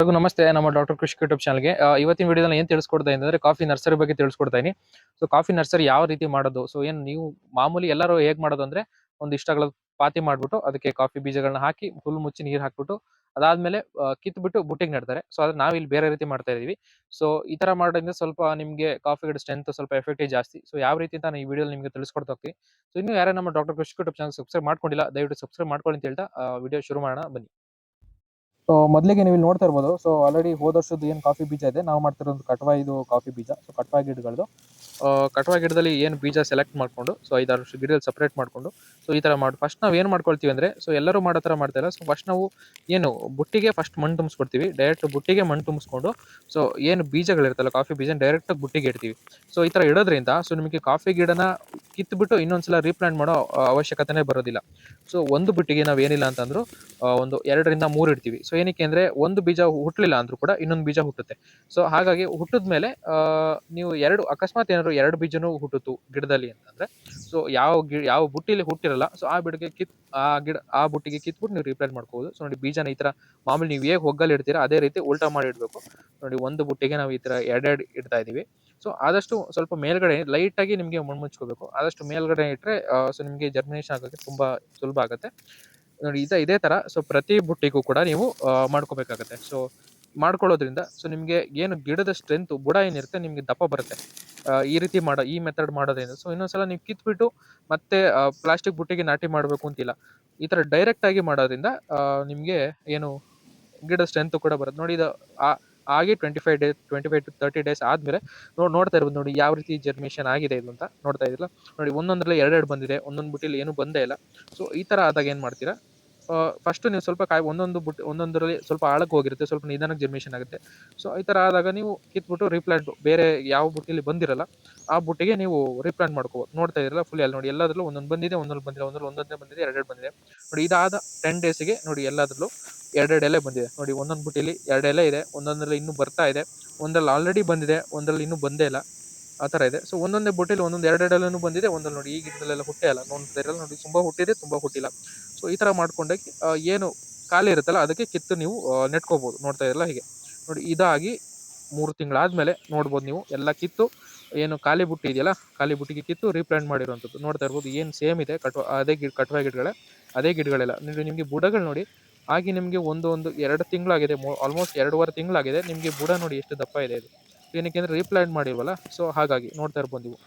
ಎಲ್ಲರಿಗೂ ನಮಸ್ತೆ, ನಮ್ಮ ಡಾಕ್ಟರ್ ಕೃಷಿ ಯೂಟ್ಯೂಬ್ ಚಾನಲ್ಗೆ ಇವತ್ತಿನ ವಿಡಿಯೋದಲ್ಲಿ ಏನು ತಿಳಿಸ್ಕೊಡ್ತಾ ಇದ್ದೀನಿ ಅಂದ್ರೆ ಕಾಫಿ ನರ್ಸರಿ ಬಗ್ಗೆ ತಿಳಿಸ್ಕೊಡ್ತಾ ಇದ್ದೀನಿ. ಸೊ ಕಾಫಿ ನರ್ಸರಿ ಯಾವ ರೀತಿ ಮಾಡೋದು? ಸೊ ಏನು ನೀವು ಮಾಮೂಲಿ ಎಲ್ಲರೂ ಹೇಗೆ ಮಾಡೋದು ಅಂದ್ರೆ ಒಂದು ಇಷ್ಟಗಳ ಪಾತಿ ಮಾಡಿಬಿಟ್ಟು ಅದಕ್ಕೆ ಕಾಫಿ ಬೀಜಗಳನ್ನ ಹಾಕಿ ಹುಲ್ ಮುಚ್ಚಿ ನೀರು ಹಾಕ್ಬಿಟ್ಟು ಅದಾದ್ಮೇಲೆ ಕಿತ್ಬಿಟ್ಟು ಬುಟ್ಟಿಗೆ ನೆಡ್ತಾರೆ. ಸೊ ಅದ್ರ ನಾವು ಇಲ್ಲಿ ಬೇರೆ ರೀತಿ ಮಾಡ್ತಾ ಇದೀವಿ ಸೊ ಈ ತರ ಮಾಡೋದ್ರಿಂದ ಸ್ವಲ್ಪ ನಿಮಗೆ ಕಾಫಿ ಗಿಡ ಸ್ಟ್ರೆಂತ್ ಸ್ವಲ್ಪ ಎಫೆಕ್ಟಿವ್ ಜಾಸ್ತಿ. ಸೊ ಯಾವ ರೀತಿ ಅಂತ ನಾನು ಈ ವಿಡಿಯೋ ನಿಮಗೆ ತಿಳಿಸ್ಕೊಡ್ತಾ ಸೊ ಇನ್ನು ಯಾರೇ ನಮ್ಮ ಡಾಕ್ಟರ್ ಕೃಷಿ ಯೂಟ್ಯೂಬ್ ಚಾನಲ್ ಸಬ್ಸ್ಕ್ರೈಬ್ ಮಾಡ್ಕೊಂಡಿಲ್ಲ, ದಯವಿಟ್ಟು ಸಬ್ಸ್ಕ್ರೈಬ್ ಮಾಡ್ಕೊಳ್ಳಿ ಅಂತ ಹೇಳ್ತಾ ವಿಡಿಯೋ ಶುರು ಮಾಡೋಣ. ಬನ್ನಿ. ಸೊ ಮೊದಲಿಗೆ ನೀವು ಇಲ್ಲಿ ನೋಡ್ತಾ ಇರ್ಬೋದು. ಸೊ ಆಲ್ರೆಡಿ ಹೋದ ವರ್ಷದ ಏನು ಕಾಫಿ ಬೀಜ ಇದೆ? ನಾವು ಮಾಡ್ತಿರೋದು ಕಟ್ವಾ ಇದು ಕಾಫಿ ಬೀಜ. ಸೊ ಕಟ್ವಾ ಗಿಡಗಳದು. ಕಟ್ವಾ ಗಿಡದಲ್ಲಿ ಏನು ಬೀಜ ಸೆಲೆಕ್ಟ್ ಮಾಡ್ಕೊಂಡು ಸೊ ಐದಾರು ವರ್ಷ ಗಿಡದಲ್ಲಿ ಸಪ್ರೇಟ್ ಮಾಡ್ಕೊಂಡು ಸೊ ಈ ತರ ಮಾಡಿ ಫಸ್ಟ್ ನಾವು ಏನು ಮಾಡ್ಕೊಳ್ತೀವಿ ಅಂದ್ರೆ ಸೊ ಎಲ್ಲರೂ ಮಾಡೋ ಥರ ಮಾಡ್ತಾ ಇಲ್ಲ. ಸೊ ಫಸ್ಟ್ ನಾವು ಏನು ಬುಟ್ಟಿಗೆ ಫಸ್ಟ್ ಮಣ್ಣು ತುಂಬಿಸ್ಕೊಡ್ತೀವಿ. ಡೈರೆಕ್ಟ್ ಬುಟ್ಟಿಗೆ ಮಣ್ಣು ತುಂಬಿಸ್ಕೊಂಡು ಸೊ ಏನು ಬೀಜಗಳಿರ್ತಲ್ಲ ಕಾಫಿ ಬೀಜ ಡೈರೆಕ್ಟ್ ಬುಟ್ಟಿಗೆ ಇಡ್ತೀವಿ. ಸೊ ಈ ತರ ಇಡೋದ್ರಿಂದ ಸೊ ನಿಮಗೆ ಕಾಫಿ ಗಿಡನ ಕಿತ್ಬಿಟ್ಟು ಇನ್ನೊಂದ್ಸಲ ರೀಪ್ಲಾಂಟ್ ಮಾಡೋ ಅವಶ್ಯಕತೆನೇ ಬರೋದಿಲ್ಲ. ಸೊ ಒಂದು ಬುಟ್ಟಿಗೆ ನಾವು ಏನಿಲ್ಲ ಅಂತಂದ್ರು ಒಂದು ಎರಡರಿಂದ ಮೂರು ಇಡ್ತೀವಿ. ಸೊ ಏನಕ್ಕೆ ಅಂದ್ರೆ, ಒಂದು ಬೀಜ ಹುಟ್ಟಲಿಲ್ಲ ಅಂದ್ರೂ ಕೂಡ ಇನ್ನೊಂದು ಬೀಜ ಹುಟ್ಟುತ್ತೆ. ಸೊ ಹಾಗಾಗಿ ಹುಟ್ಟಿದ ಮೇಲೆ ನೀವು ಎರಡು, ಅಕಸ್ಮಾತ್ ಏನಾದ್ರು ಎರಡು ಬೀಜನೂ ಹುಟ್ಟಿತು ಗಿಡದಲ್ಲಿ ಅಂತಂದ್ರೆ ಸೊ ಯಾವ ಗಿ, ಯಾವ ಬುಟ್ಟಿಲಿ ಹುಟ್ಟಿರಲ್ಲ ಸೊ ಆ ಬಿಡಿಗೆ ಕಿತ್, ಆ ಗಿಡ, ಆ ಬುಟ್ಟಿಗೆ ಕಿತ್ಬಿಟ್ಟು ನೀವು ರಿಪ್ಲೇಸ್ ಮಾಡ್ಕೋಬಹುದು ಸೊ ನೋಡಿ ಬೀಜನ ಈ ತರ ಮಾಮೂಲಿ ನೀವು ಹೇಗೆ ಹೊಗ್ಗಲ್ಲಿ ಇಡ್ತೀರಾ ಅದೇ ರೀತಿ ಉಲ್ಟಾ ಮಾಡಿ ಇಡಬೇಕು. ನೋಡಿ ಒಂದು ಬುಟ್ಟಿಗೆ ನಾವು ಈ ತರ ಎರಡೆರಡು ಇಡ್ತಾ ಇದೀವಿ. ಸೊ ಆದಷ್ಟು ಸ್ವಲ್ಪ ಮೇಲ್ಗಡೆ ಲೈಟ್ ಆಗಿ ನಿಮಗೆ ಮಣ್ಣು ಮುಚ್ಕೋಬೇಕು ಆದಷ್ಟು ಮೇಲ್ಗಡೆ ಇಟ್ಟರೆ ಸೊ ನಿಮಗೆ ಜರ್ಮಿನೇಷನ್ ಆಗೋಕ್ಕೆ ತುಂಬ ಸುಲಭ ಆಗುತ್ತೆ. ನೋಡಿ, ಇದೇ ಇದೇ ಥರ ಸೊ ಪ್ರತಿ ಬುಟ್ಟಿಗೂ ಕೂಡ ನೀವು ಮಾಡ್ಕೋಬೇಕಾಗತ್ತೆ. ಸೊ ಮಾಡ್ಕೊಳ್ಳೋದ್ರಿಂದ ಸೊ ನಿಮಗೆ ಏನು ಗಿಡದ ಸ್ಟ್ರೆಂತು ಬುಡ ಏನಿರುತ್ತೆ, ನಿಮಗೆ ದಪ್ಪ ಬರುತ್ತೆ. ಈ ರೀತಿ ಮಾಡೋ, ಈ ಮೆಥಡ್ ಮಾಡೋದ್ರಿಂದ. ಸೊ ಇನ್ನೊಂದ್ಸಲ ನೀವು ಕಿತ್ಬಿಟ್ಟು, ಮತ್ತೆ ಪ್ಲಾಸ್ಟಿಕ್ ಬುಟ್ಟಿಗೆ ನಾಟಿ ಮಾಡಬೇಕು ಅಂತಿಲ್ಲ. ಈ ಥರ ಡೈರೆಕ್ಟಾಗಿ ಮಾಡೋದ್ರಿಂದ ನಿಮಗೆ ಏನು ಗಿಡದ ಸ್ಟ್ರೆಂತು ಕೂಡ ಬರುತ್ತೆ. ನೋಡಿ, ಇದು, ಆ- ಆಗಿ twenty five days twenty five to thirty days ಆದಮೇಲೆ ನೋಡಿ ನೋಡ್ತಾ ಇರ್ಬೋದು ನೋಡಿ ಯಾವ ರೀತಿ ಜರ್ಮಿನೇಷನ್ ಆಗಿದೆ ಇದು ಅಂತ ನೋಡ್ತಾ ಇದ್ದಿಲ್ಲ ನೋಡಿ ಒಂದೊಂದ್ರಲ್ಲಿ ಎರಡೆರಡು ಬಂದಿದೆ, ಒಂದೊಂದು ಬುಟ್ಟಿಲಿ ಏನು ಬಂದೇ ಇಲ್ಲ. ಸೊ ಈ ಥರ ಆದಾಗ ಏನು ಮಾಡ್ತೀರಾ? ಫಸ್ಟ್ ನೀವು ಸ್ವಲ್ಪ ಕಾಯಿ, ಒಂದೊಂದು ಬುಟ್ಟಿ, ಒಂದೊಂದರಲ್ಲಿ ಸ್ವಲ್ಪ ಆಳಕ್ಕೆ ಹೋಗಿರುತ್ತೆ, ಸ್ವಲ್ಪ ನಿಧಾನಕ್ಕೆ ಜರ್ಮಿನೇಷನ್ ಆಗುತ್ತೆ. ಸೊ ಈ ಥರ ಆದಾಗ ನೀವು ಕಿತ್ಬಿಟ್ಟು ರೀಪ್ಲಾಂಟ್ ಬೇರೆ ಯಾವ ಬುಟ್ಟಿಲಿ ಬಂದಿರಲ್ಲ, ಆ ಬುಟ್ಟಿಗೆ ನೀವು ರೀಪ್ಲಾಂಟ್ ಮಾಡ್ಕೋಬೋದು. ನೋಡ್ತಾ ಇದ್ರಲ್ಲ ಫುಲ್ ಅಲ್ಲಿ ನೋಡಿ, ಎಲ್ಲದರಲ್ಲೂ ಒಂದೊಂದು ಬಂದಿದೆ ಒಂದೊಂದು ಬಂದಿದೆ ಒಂದರಲ್ಲಿ ಒಂದೊಂದೇ ಬಂದಿದೆ, ಎರಡೆರಡು ಬಂದಿದೆ. ನೋಡಿ ಇದಾದ ಟೆನ್ ಡೇಸಿಗೆ ನೋಡಿ ಎಲ್ಲದರಲ್ಲೂ ಎರಡೆರಡು ಎಲೆ ಬಂದಿದೆ. ನೋಡಿ, ಒಂದೊಂದು ಬುಟ್ಟಿಲಿ ಎರಡು ಎಲೆ ಇದೆ. ಒಂದೊಂದರಲ್ಲಿ ಇನ್ನೂ ಬರ್ತಾ ಇದೆ. ಒಂದರಲ್ಲಿ ಆಲ್ರೆಡಿ ಬಂದಿದೆ, ಒಂದರಲ್ಲಿ ಇನ್ನೂ ಬಂದೇ ಇಲ್ಲ. ಆ ಥರ ಇದೆ. ಸೊ ಒಂದೊಂದೇ ಬುಟ್ಟಿಲಿ ಒಂದೊಂದು ಎರಡೆರಡು ಎಲೆನೂ ಬಂದಿದೆ. ಒಂದಲ್ಲಿ ನೋಡಿ, ಈ ಗಿಡದಲ್ಲೆಲ್ಲ ಹುಟ್ಟೇ ಇಲ್ಲ. ನೋಡ್ತಾ ನೋಡಿ, ತುಂಬ ಹುಟ್ಟಿದೆ, ತುಂಬ ಹುಟ್ಟಿಲ್ಲ. ಸೊ ಈ ಥರ ಮಾಡ್ಕೊಂಡಾಗಿ ಏನು ಖಾಲಿ ಇರುತ್ತಲ್ಲ, ಅದಕ್ಕೆ ಕಿತ್ತು ನೀವು ನೆಟ್ಕೋಬೋದು. ನೋಡ್ತಾ ಇರಲ್ಲ ಹೀಗೆ. ನೋಡಿ, ಇದಾಗಿ ಮೂರು ತಿಂಗಳಾದಮೇಲೆ ನೋಡ್ಬೋದು ನೀವು. ಎಲ್ಲ ಕಿತ್ತು, ಏನು ಖಾಲಿ ಬುಟ್ಟಿ ಇದೆಯಲ್ಲ, ಖಾಲಿ ಬುಟ್ಟಿಗೆ ಕಿತ್ತು ರೀಪ್ಲಾಂಟ್ ಮಾಡಿರುವಂಥದ್ದು. ನೋಡ್ತಾ ಇರ್ಬೋದು, ಏನು ಸೇಮ್ ಇದೆ. ಕಟ್ವ ಅದೇ ಗಿಡ, ಕಟ್ವ ಗಿಡಗಳೇ, ಅದೇ ಗಿಡಗಳೆಲ್ಲ ನೀವು ನಿಮಗೆ ಬುಡಗಳು ನೋಡಿ ಆಗಿ ನಿಮಗೆ ಒಂದು ಒಂದು ಎರಡು ತಿಂಗಳಾಗಿದೆ ಆಲ್ಮೋಸ್ಟ್ ಎರಡೂವರೆ ತಿಂಗಳಾಗಿದೆ. ನಿಮಗೆ ಬುಡ ನೋಡಿ ಎಷ್ಟು ದಪ್ಪ ಇದೆ ಇದು. ಏನಕ್ಕೆ ಅಂದರೆ ರೀಪ್ಲಾಂಟ್ ಮಾಡಿಲ್ವಲ್ಲ? ಸೊ ಹಾಗಾಗಿ ನೋಡ್ತಾ ಇರ್ಬೋದು ನೀವು.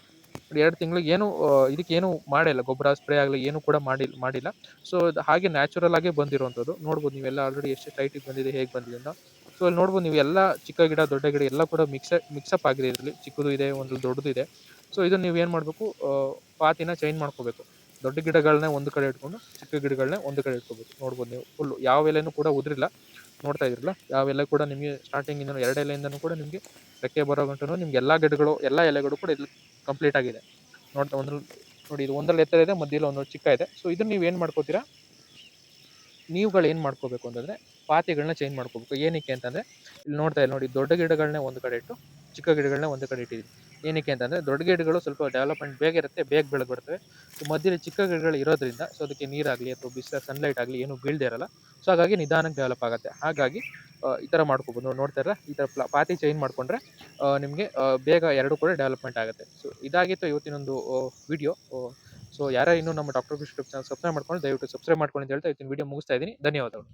ಎರಡು ತಿಂಗಳಿಗೆ ಏನು ಇದಕ್ಕೇನು ಮಾಡಿಲ್ಲ. ಗೊಬ್ಬರ ಸ್ಪ್ರೇ ಆಗಲಿ, ಏನು ಕೂಡ ಮಾಡಿಲ್ಲ. ಮಾಡಿಲ್ಲ ಸೊ ಹಾಗೆ ನ್ಯಾಚುರಲ್ ಆಗೇ ಬಂದಿರುವಂಥದ್ದು ನೋಡ್ಬೋದು ನೀವೆಲ್ಲ ಆಲ್ರೆಡಿ ಎಷ್ಟು ಟೈಟಿಗೆ ಬಂದಿದೆ, ಹೇಗೆ ಬಂದಿದೆ ಅಂತ. ಸೊ ಅಲ್ಲಿ ನೋಡ್ಬೋದು ನೀವು ಎಲ್ಲ ಚಿಕ್ಕ ಗಿಡ, ದೊಡ್ಡ ಗಿಡ ಎಲ್ಲ ಕೂಡ ಮಿಕ್ಸ್ ಮಿಕ್ಸಪ್ ಆಗಿದೆ ಇದರಲ್ಲಿ. ಚಿಕ್ಕದು ಇದೆ, ಒಂದು ದೊಡ್ಡದು ಇದೆ. ಸೊ ಇದನ್ನು ನೀವು ಏನು ಮಾಡಬೇಕು ಪಾತಿನ ಚೇಂಜ್ ಮಾಡ್ಕೋಬೇಕು. ದೊಡ್ಡ ಗಿಡಗಳನ್ನೇ ಒಂದು ಕಡೆ ಇಟ್ಕೊಂಡು ಚಿಕ್ಕ ಗಿಡಗಳನ್ನೇ ಒಂದು ಕಡೆ ಇಟ್ಕೋಬೇಕು ನೋಡ್ಬೋದು ನೀವು. ಫುಲ್ಲು ಯಾವ ಎಲೆನೂ ಕೂಡ ಉದ್ರಿಲ್ಲ. ನೋಡ್ತಾ ಇದ್ರಲ್ಲ, ಯಾವ ಎಲೆ ಕೂಡ ನಿಮಗೆ ಸ್ಟಾರ್ಟಿಂಗಿಂದ ಎರಡು ಎಲೆಯಿಂದನೂ ಕೂಡ ನಿಮಗೆ ರೆಕ್ಕೆ ಬರೋ ಗಂಟನೂ ನಿಮ್ಗೆ ಎಲ್ಲ ಗಿಡಗಳು, ಎಲ್ಲ ಎಲೆಗಳು ಕೂಡ ಇಲ್ಲಿ ಕಂಪ್ಲೀಟ್ ಆಗಿದೆ. ನೋಡ್ತಾ ಒಂದ್ರಲ್ಲಿ ನೋಡಿ, ಇದು ಒಂದರಲ್ಲಿ ಎತ್ತರ ಇದೆ, ಮಧ್ಯದಲ್ಲಿ ಒಂದು ಚಿಕ್ಕ ಇದೆ. ಸೊ ಇದನ್ನು ನೀವು ಏನು ಮಾಡ್ಕೋತೀರಾ? ನೀವುಗಳು ಏನು ಮಾಡ್ಕೋಬೇಕು ಅಂತಂದರೆ ಪಾತಿಗಳನ್ನ ಚೇಂಜ್ ಮಾಡ್ಕೋಬೇಕು. ಏನಕ್ಕೆ ಅಂತಂದರೆ, ಇಲ್ಲಿ ನೋಡ್ತಾ ಇಲ್ಲ ನೋಡಿ, ದೊಡ್ಡ ಗಿಡಗಳನ್ನೇ ಒಂದು ಕಡೆ ಇಟ್ಟು ಚಿಕ್ಕ ಗಿಡಗಳನ್ನೇ ಒಂದು ಕಡೆ ಇಟ್ಟಿದ್ದೀವಿ ಏನಕ್ಕೆ ಅಂತಂದರೆ ದೊಡ್ಡ ಗಿಡಗಳು ಸ್ವಲ್ಪ ಡೆವಲಪ್ಮೆಂಟ್ ಬೇಗ ಇರುತ್ತೆ, ಬೇಗ ಬೆಳೆದು ಬರ್ತವೆ. ಸೊ ಮಧ್ಯದಲ್ಲಿ ಚಿಕ್ಕ ಗಿಡಗಳು ಇರೋದ್ರಿಂದ ಸೊ ಅದಕ್ಕೆ ನೀರಾಗಲಿ ಅಥವಾ ಬಿಸಿಲ ಸನ್ಲೈಟ್ ಆಗಲಿ ಏನು ಬೀಳದೇ ಇರಲ್ಲ. ಸೊ ಹಾಗಾಗಿ ನಿಧಾನಕ್ಕೆ ಡೆವಲಪ್ ಆಗುತ್ತೆ. ಹಾಗಾಗಿ ಈ ಥರ ಮಾಡ್ಕೋಬೋದು. ನೀವು ನೋಡ್ತಾ ಇರಲ್ಲ ಈ ಥರ ಪಾತಿ ಚೇಂಜ್ ಮಾಡಿಕೊಂಡ್ರೆ ನಿಮಗೆ ಬೇಗ ಎರಡು ಕೂಡ ಡೆವಲಪ್ಮೆಂಟ್ ಆಗುತ್ತೆ. ಸೊ ಇದಾಗಿತ್ತು ಇವತ್ತಿನೊಂದು ವಿಡಿಯೋ ಸೊ ಯಾರು ಇನ್ನೂ ನಮ್ಮ ಡಾಕ್ಟರ್ ಚಾನಲ್ ಸಬ್ಸ್ಕ್ರೈಬ್ ಮಾಡ್ಕೊಂಡು ದಯವಿಟ್ಟು ಸಬ್ಸ್ಕ್ರೈಬ್ ಮಾಡ್ಕೊಂಡು ಅಂತ ಹೇಳ್ತಾ ಇವತ್ತಿನ ವಿಡಿಯೋ ಮುಗಿಸ್ತಾ ಇದ್ದೀನಿ. ಧನ್ಯವಾದಗಳು.